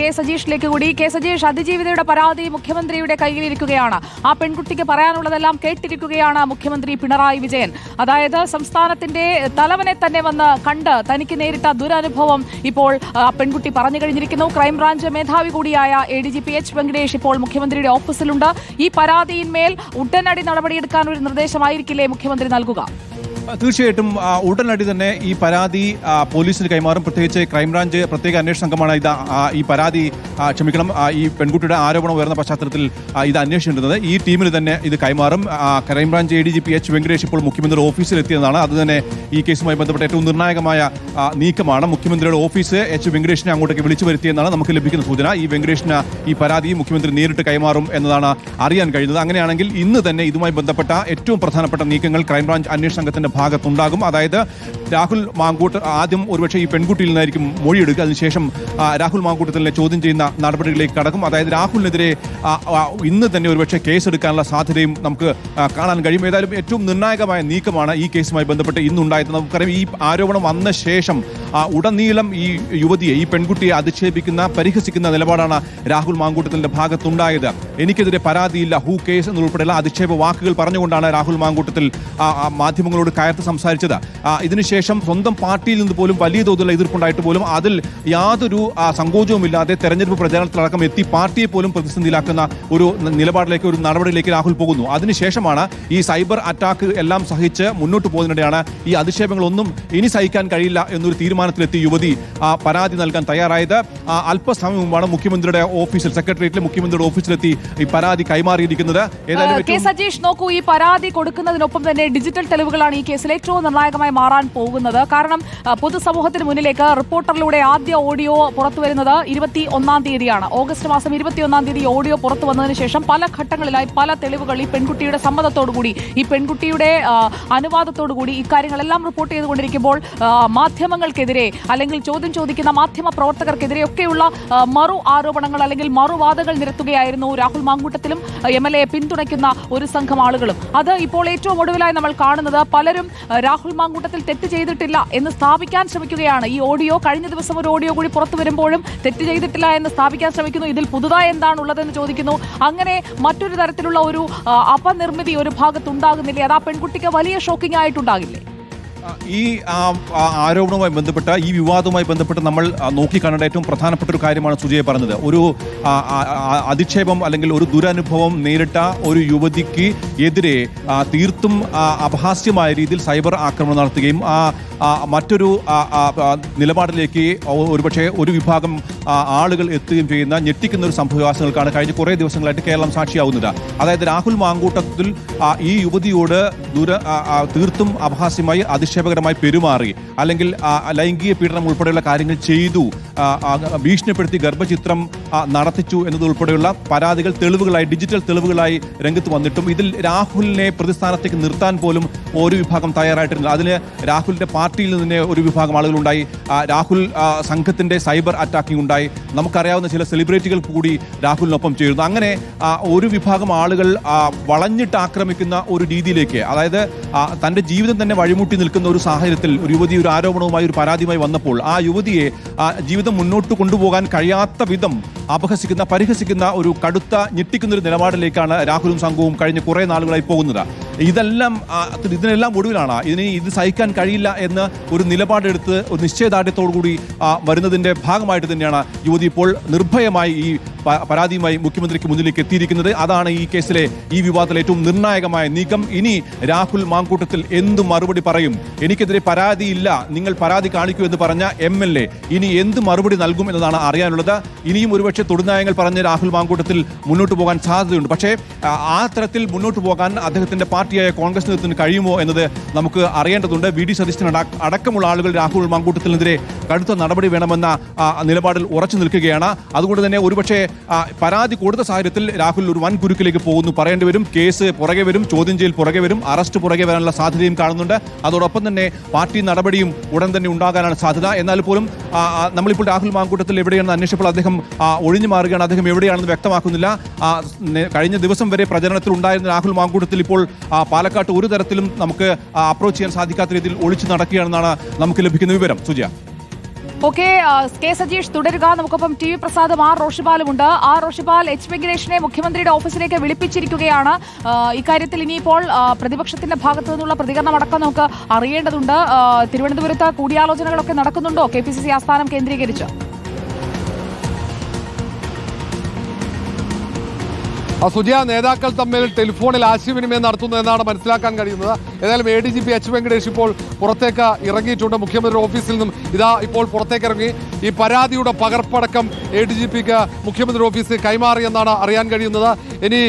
K സജീഷിലേക്ക് കൂടി. K Sajeesh അതിജീവിതയുടെ പരാതി മുഖ്യമന്ത്രിയുടെ കയ്യിലിരിക്കുകയാണ്. ആ പെൺകുട്ടിക്ക് പറയാനുള്ളതെല്ലാം കേട്ടിരിക്കുകയാണ് മുഖ്യമന്ത്രി പിണറായി വിജയൻ. അതായത് സംസ്ഥാനത്തിന്റെ തലവനെ തന്നെ വന്ന് കണ്ട് തനിക്ക് നേരിട്ട ദുരനുഭവം ഇപ്പോൾ പെൺകുട്ടി പറഞ്ഞു കഴിഞ്ഞിരിക്കുന്നു. ക്രൈംബ്രാഞ്ച് മേധാവി കൂടിയായ A D G P H Venkatesh ഇപ്പോൾ മുഖ്യമന്ത്രിയുടെ ഓഫീസിലുണ്ട്. ഈ പരാതിയിന്മേൽ ഉടനടി നടപടിയെടുക്കാൻ ഒരു നിർദ്ദേശമായിരിക്കില്ലേ മുഖ്യമന്ത്രി നൽകുക? തീർച്ചയായിട്ടും ഉടനടി തന്നെ ഈ പരാതി പോലീസിന് കൈമാറും. പ്രത്യേകിച്ച് ക്രൈംബ്രാഞ്ച് പ്രത്യേക അന്വേഷണ സംഘമാണ് ഇത് ഈ പരാതി ക്ഷമിക്കണം. ഈ പെൺകുട്ടിയുടെ ആരോപണം ഉയർന്ന പശ്ചാത്തലത്തിൽ ഇത് അന്വേഷിച്ചിരുന്നത് ഈ ടീമിന് തന്നെ ഇത് കൈമാറും. Crime branch A D G P H Venkatesh ഇപ്പോൾ മുഖ്യമന്ത്രിയുടെ ഓഫീസിൽ എത്തിയതാണ് അത് തന്നെ ഈ കേസുമായി ബന്ധപ്പെട്ട ഏറ്റവും നിർണായകമായ നീക്കമാണ്. മുഖ്യമന്ത്രിയുടെ ഓഫീസ് എച്ച് വെങ്കടേഷിനെ അങ്ങോട്ടേക്ക് വിളിച്ചു വരുത്തിയെന്നാണ് നമുക്ക് ലഭിക്കുന്ന സൂചന. ഈ വെങ്കടേഷിന് ഈ പരാതി മുഖ്യമന്ത്രി നേരിട്ട് കൈമാറും എന്നതാണ് അറിയാൻ കഴിയുന്നത് അങ്ങനെയാണെങ്കിൽ ഇന്ന് തന്നെ ഇതുമായി ബന്ധപ്പെട്ട ഏറ്റവും പ്രധാനപ്പെട്ട നീക്കങ്ങൾ ക്രൈംബ്രാഞ്ച് അന്വേഷണ സംഘത്തിന്റെ ഭാഗത്തുണ്ടാകും. അതായത് രാഹുൽ മാങ്കൂട്ട് ആദ്യം ഒരുപക്ഷെ ഈ പെൺകുട്ടിയിൽ നിന്നായിരിക്കും മൊഴിയെടുക്കുക. അതിനുശേഷം രാഹുൽ മാങ്കൂട്ടത്തിനെ ചോദ്യം ചെയ്യുന്ന നടപടികളിലേക്ക് കടക്കും. അതായത് രാഹുലിനെതിരെ ഇന്ന് തന്നെ ഒരുപക്ഷെ കേസെടുക്കാനുള്ള സാധ്യതയും നമുക്ക് കാണാൻ കഴിയും. ഏതായാലും ഏറ്റവും നിർണായകമായ നീക്കമാണ് ഈ കേസുമായി ബന്ധപ്പെട്ട് ഇന്നുണ്ടായത്. നമുക്കറിയാം ഈ ആരോപണം വന്ന ശേഷം ഉടനീളം ഈ യുവതിയെ ഈ പെൺകുട്ടിയെ അധിക്ഷേപിക്കുന്ന പരിഹസിക്കുന്ന നിലപാടാണ് രാഹുൽ മാങ്കൂട്ടത്തിന്റെ ഭാഗത്തുണ്ടായത്. എനിക്കെതിരെ പരാതിയില്ല ഹൂ കേസ് എന്നുൾപ്പെടെയുള്ള അധിക്ഷേപ വാക്കുകൾ പറഞ്ഞുകൊണ്ടാണ് രാഹുൽ മാങ്കൂട്ടത്തിൽ മാധ്യമങ്ങളോട് കയർത്ത് സംസാരിച്ചത്. ഇതിനുശേഷം സ്വന്തം പാർട്ടിയിൽ നിന്ന് പോലും വലിയ തോതിലുള്ള എതിർപ്പുണ്ടായിട്ട് പോലും അതിൽ യാതൊരു സങ്കോചവുമില്ലാതെ തെരഞ്ഞെടുപ്പ് പ്രചാരണത്തിലടക്കം എത്തി പാർട്ടിയെ പോലും പ്രതിസന്ധിയിലാക്കുന്ന ഒരു നിലപാടിലേക്ക് ഒരു നടപടിയിലേക്ക് രാഹുൽ പോകുന്നു. അതിനുശേഷമാണ് ഈ സൈബർ അറ്റാക്ക് എല്ലാം സഹിച്ച് മുന്നോട്ട് പോകുന്നതിനിടെയാണ് ഈ അധിക്ഷേപങ്ങളൊന്നും ഇനി സഹിക്കാൻ കഴിയില്ല എന്നൊരു തീരുമാനത്തിലെത്തി യുവതി പരാതി നൽകാൻ തയ്യാറായത്. അല്പസമയം മുമ്പാണ് മുഖ്യമന്ത്രിയുടെ ഓഫീസിൽ സെക്രട്ടേറിയറ്റിലെ മുഖ്യമന്ത്രിയുടെ ഓഫീസിലെത്തി ഈ പരാതി കൈമാറിയിരിക്കുന്നത്. സജീഷ് നോക്കൂ ഈ പരാതി കൊടുക്കുന്നതിനൊപ്പം തന്നെ ഡിജിറ്റൽ തെളിവുകളാണ് ഈ കേസിൽ ഏറ്റവും നിർണായകമായി മാറാൻ പോകുന്നത്. കാരണം പൊതുസമൂഹത്തിന് മുന്നിലേക്ക് റിപ്പോർട്ടറിലൂടെ ആദ്യ ഓഡിയോ പുറത്തു വരുന്നത് ഇരുപത്തി ഒന്നാം തീയതിയാണ്. ഓഗസ്റ്റ് മാസം ഇരുപത്തി ഒന്നാം തീയതി ഓഡിയോ പുറത്തു വന്നതിന് ശേഷം പല ഘട്ടങ്ങളിലായി പല തെളിവുകൾ ഈ പെൺകുട്ടിയുടെ സമ്മതത്തോടുകൂടി ഈ പെൺകുട്ടിയുടെ അനുവാദത്തോടുകൂടി ഇക്കാര്യങ്ങളെല്ലാം റിപ്പോർട്ട് ചെയ്തുകൊണ്ടിരിക്കുമ്പോൾ മാധ്യമങ്ങൾക്കെതിരെ അല്ലെങ്കിൽ ചോദ്യം ചോദിക്കുന്ന മാധ്യമ പ്രവർത്തകർക്കെതിരെയൊക്കെയുള്ള മറു ആരോപണങ്ങൾ അല്ലെങ്കിൽ മറുവാദങ്ങൾ നിരത്തുകയായിരുന്നു രാഹുൽ മാങ്കൂട്ടത്തിലും എം എൽ എ പിന്തുണയ്ക്കുന്ന ഒരു സംഘം ആളുകളും. അത് ഇപ്പോൾ ഏറ്റവും ഒടുവിലായി നമ്മൾ കാണുന്നത് പലരും ആ, രാഹുൽ മാങ്കൂട്ടത്തിൽ തെറ്റ് ചെയ്തിട്ടില്ല എന്ന് സ്ഥാപിക്കാൻ ശ്രമിക്കുകയാണ്. ഈ ഓഡിയോ കഴിഞ്ഞ ദിവസം ഒരു ഓഡിയോ കൂടി പുറത്തു വരുമ്പോഴും തെറ്റ് ചെയ്തിട്ടില്ല എന്ന് സ്ഥാപിക്കാൻ ശ്രമിക്കുന്നു. ഇതിൽ പുതുതായി എന്താണുള്ളതെന്ന് ചോദിക്കുന്നു. അങ്ങനെ മറ്റൊരു തരത്തിലുള്ള ഒരു അപനിർമ്മിതി ഒരു ഭാഗത്തുണ്ടാകുന്നില്ലേ. അത് ആ പെൺകുട്ടിക്ക് വലിയ ഷോക്കിംഗ് ആയിട്ടുണ്ടാകില്ലേ? ഈ ആരോപണവുമായി ബന്ധപ്പെട്ട ഈ വിവാദവുമായി ബന്ധപ്പെട്ട് നമ്മൾ നോക്കിക്കാണേണ്ട ഏറ്റവും പ്രധാനപ്പെട്ട ഒരു കാര്യമാണ് സുജയ പറഞ്ഞത്. ഒരു അധിക്ഷേപം അല്ലെങ്കിൽ ഒരു ദുരനുഭവം നേരിട്ട ഒരു യുവതിക്ക് എതിരെ തീർത്തും അപഹാസ്യമായ രീതിയിൽ സൈബർ ആക്രമണം നടത്തുകയും മറ്റൊരു നിലപാടിലേക്ക് ഒരുപക്ഷെ ഒരു വിഭാഗം ആളുകൾ എത്തുകയും ചെയ്യുന്ന ഞെട്ടിക്കുന്ന ഒരു സംഭവവികാസങ്ങൾക്കാണ് കഴിഞ്ഞ കുറേ ദിവസങ്ങളായിട്ട് കേരളം സാക്ഷിയാവുന്നത്. അതായത് രാഹുൽ മാങ്കൂട്ടത്തിൽ ഈ യുവതിയോട് ദുര തീർത്തും അപഹാസ്യമായി അധിക്ഷേപകരമായി പെരുമാറി അല്ലെങ്കിൽ ലൈംഗിക പീഡനം ഉൾപ്പെടെയുള്ള കാര്യങ്ങൾ ചെയ്തു ഭീഷണിപ്പെടുത്തി ഗർഭചിത്രം നടത്തിച്ചു എന്നതുൾപ്പെടെയുള്ള പരാതികൾ തെളിവുകളായി ഡിജിറ്റൽ തെളിവുകളായി രംഗത്ത് വന്നിട്ടും ഇതിൽ രാഹുലിനെ പ്രതിസ്ഥാനത്തേക്ക് നിർത്താൻ പോലും ഒരു വിഭാഗം തയ്യാറായിട്ടിരുന്നില്ല അതിന് രാഹുലിന്റെ പാർട്ടിയിൽ നിന്ന് ഒരു വിഭാഗം ആളുകളുണ്ടായി. രാഹുൽ സംഘത്തിന്റെ സൈബർ അറ്റാക്കിംഗ് ഉണ്ടായി നമുക്കറിയാവുന്ന ചില സെലിബ്രിറ്റികൾ കൂടി രാഹുലിനൊപ്പം ചേരുന്നു. അങ്ങനെ ഒരു വിഭാഗം ആളുകൾ വളഞ്ഞിട്ട് ആക്രമിക്കുന്ന ഒരു രീതിയിലേക്ക് അതായത് തന്റെ ജീവിതം തന്നെ വഴിമുട്ടി നിൽക്കുന്ന ഒരു സാഹചര്യത്തിൽ ഒരു യുവതി ഒരു ആരോപണവുമായി ഒരു പരാതിയുമായി വന്നപ്പോൾ ആ യുവതിയെ ജീവിതം മുന്നോട്ട് കൊണ്ടുപോകാൻ കഴിയാത്ത വിധം അപഹസിക്കുന്ന പരിഹസിക്കുന്ന ഒരു കടുത്ത ഞെട്ടിക്കുന്ന ഒരു നിലപാടിലേക്കാണ് രാഹുലും സംഘവും കഴിഞ്ഞ കുറേ നാളുകളായി പോകുന്നത്. ഇതെല്ലാം ഇതിനെല്ലാം ഒടുവിലാണ്. ഇതിന് ഇത് സഹിക്കാൻ കഴിയില്ല എന്ന് ഒരു നിലപാടെടുത്ത് ഒരു നിശ്ചയദാർഢ്യത്തോടു കൂടി ആ, വരുന്നതിന്റെ ഭാഗമായിട്ട് തന്നെയാണ് യുവതി ഇപ്പോൾ നിർഭയമായി ഈ പരാതിയുമായി മുഖ്യമന്ത്രിക്ക് മുന്നിലേക്ക് എത്തിയിരിക്കുന്നത്. അതാണ് ഈ കേസിലെ ഈ വിവാദത്തിലെ ഏറ്റവും നിർണായകമായ നീക്കം. ഇനി രാഹുൽ മാങ്കൂട്ടത്തിൽ എന്തു മറുപടി പറയും? എനിക്കെതിരെ പരാതിയില്ല നിങ്ങൾ പരാതി കാണിക്കൂ എന്ന് പറഞ്ഞ എ ഇനി എന്ത് മറുപടി നൽകും എന്നതാണ് അറിയാനുള്ളത്. ഇനിയും ഒരുപക്ഷെ തൊടുനായങ്ങൾ പറഞ്ഞ് രാഹുൽ മാങ്കൂട്ടത്തിൽ മുന്നോട്ട് പോകാൻ സാധ്യതയുണ്ട്. പക്ഷേ ആ, തരത്തിൽ മുന്നോട്ട് പോകാൻ അദ്ദേഹത്തിന്റെ പാർട്ടിയായ കോൺഗ്രസ് നേതൃത്വത്തിന് കഴിയുമോ എന്നത് നമുക്ക് അറിയേണ്ടതുണ്ട്. വി ഡി സതീശൻ അട- അടക്കമുള്ള ആളുകൾ രാഹുൽ മാങ്കൂട്ടത്തിനെതിരെ കടുത്ത നടപടി വേണമെന്ന നിലപാടിൽ ഉറച്ചു നിൽക്കുകയാണ്. അതുകൊണ്ട് തന്നെ ഒരുപക്ഷെ പരാതി കൊടുത്ത സാഹചര്യത്തിൽ രാഹുൽ ഒരു വൻ കുരുക്കിലേക്ക് പോകുന്നു പറയേണ്ടി വരും. കേസ് പുറകെ വരും ചോദ്യം ചെയ്യൽ പുറകെ വരും അറസ്റ്റ് പുറകെ വരാനുള്ള സാധ്യതയും കാണുന്നുണ്ട്. അതോടൊപ്പം തന്നെ പാർട്ടി നടപടിയും ഉടൻ തന്നെ ഉണ്ടാകാനാണ് സാധ്യത. എന്നാൽ പോലും നമ്മളിപ്പോൾ രാഹുൽ മാങ്കൂട്ടത്തിൽ എവിടെയാണെന്ന് അന്വേഷിച്ചപ്പോൾ അദ്ദേഹം ഒഴിഞ്ഞു മാറുകയാണ്. അദ്ദേഹം എവിടെയാണെന്ന് വ്യക്തമാക്കുന്നില്ല. കഴിഞ്ഞ ദിവസം വരെ പ്രചരണത്തിൽ ഉണ്ടായിരുന്ന രാഹുൽ മാങ്കൂട്ടത്തിൽ ഇപ്പോൾ പാലക്കാട്ട് ഒരു തരത്തിലും നമുക്ക് അപ്രോച്ച് ചെയ്യാൻ സാധിക്കാത്ത രീതിയിൽ ഒളിച്ചു നടക്കുകയാണെന്നാണ് നമുക്ക് ലഭിക്കുന്ന വിവരം. സുജയ. ഓക്കെ കെ സജീഷ് തുടരുക. നമുക്കൊപ്പം ടി വി പ്രസാദും ആർ റോഷിപാലുമുണ്ട് ആർ റോഷിപാൽ എച്ച് വെങ്കിടേഷിനെ മുഖ്യമന്ത്രിയുടെ ഓഫീസിലേക്ക് വിളിപ്പിച്ചിരിക്കുകയാണ്. ഇക്കാര്യത്തിൽ ഇനിയിപ്പോൾ പ്രതിപക്ഷത്തിന്റെ ഭാഗത്തു നിന്നുള്ള പ്രതികരണം അടക്കം നമുക്ക് അറിയേണ്ടതുണ്ട്. തിരുവനന്തപുരത്ത് കൂടിയാലോചനകളൊക്കെ നടക്കുന്നുണ്ടോ? കെ പി സി സി ആസ്ഥാനം കേന്ദ്രീകരിച്ച്. സുജിയ നേതാക്കൾ തമ്മിൽ ടെലിഫോണിൽ ആശയവിനിമയം നടത്തുന്നു എന്നാണ് മനസ്സിലാക്കാൻ കഴിയുന്നത്. ഏതായാലും A D G P H Venkatesh ഇപ്പോൾ പുറത്തേക്ക് ഇറങ്ങിയിട്ടുണ്ട്. മുഖ്യമന്ത്രി ഓഫീസിൽ നിന്നും ഇതാ ഇപ്പോൾ പുറത്തേക്ക് ഇറങ്ങി. ഈ പരാതിയുടെ പകർപ്പടക്കം എ ഡി ജി പിക്ക് മുഖ്യമന്ത്രി ഓഫീസിൽ കൈമാറിയെന്നാണ് അറിയാൻ കഴിയുന്നത്. ഇനി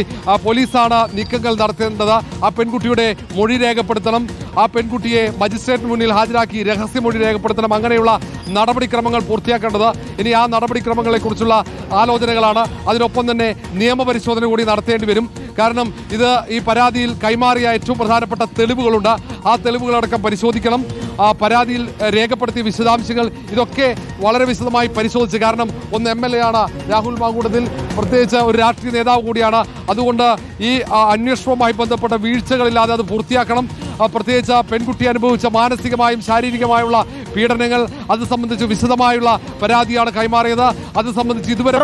പോലീസാണ് നീക്കങ്ങൾ നടത്തേണ്ടത്. ആ പെൺകുട്ടിയുടെ മൊഴി രേഖപ്പെടുത്തണം. ആ പെൺകുട്ടിയെ മജിസ്ട്രേറ്റിന് മുന്നിൽ ഹാജരാക്കി രഹസ്യമൊഴി രേഖപ്പെടുത്തണം. അങ്ങനെയുള്ള നടപടിക്രമങ്ങൾ പൂർത്തിയാക്കേണ്ടത് ഇനി ആ നടപടിക്രമങ്ങളെക്കുറിച്ചുള്ള ആലോചനകളാണ്. അതിനൊപ്പം തന്നെ നിയമപരിശോധന കൂടി നടത്തേണ്ടി വരും. കാരണം ഇത് ഈ പരാതിയിൽ കൈമാറിയ ഏറ്റവും പ്രധാനപ്പെട്ട തെളിവുകളുണ്ട്. ആ തെളിവുകളടക്കം പരിശോധിക്കണം. ആ പരാതിയിൽ രേഖപ്പെടുത്തിയ വിശദാംശങ്ങൾ ഇതൊക്കെ വളരെ വിശദമായി പരിശോധിച്ച് കാരണം ഒന്ന് എം എൽ എ ആണ് രാഹുൽ മാങ്കൂട്ടത്തിൽ. പ്രത്യേകിച്ച് ഒരു രാഷ്ട്രീയ നേതാവ് കൂടിയാണ്. അതുകൊണ്ട് ഈ അന്വേഷണവുമായി ബന്ധപ്പെട്ട വീഴ്ചകളില്ലാതെ അത് പൂർത്തിയാക്കണം. പ്രത്യേകിച്ച് പെൺകുട്ടി അനുഭവിച്ച മാനസികമായും ശാരീരികമായുള്ള പീഡനങ്ങൾ അത് സംബന്ധിച്ച് വിശദമായുള്ള പരാതിയാണ് കൈമാറിയത്. അത് സംബന്ധിച്ച് ഇതുവരെ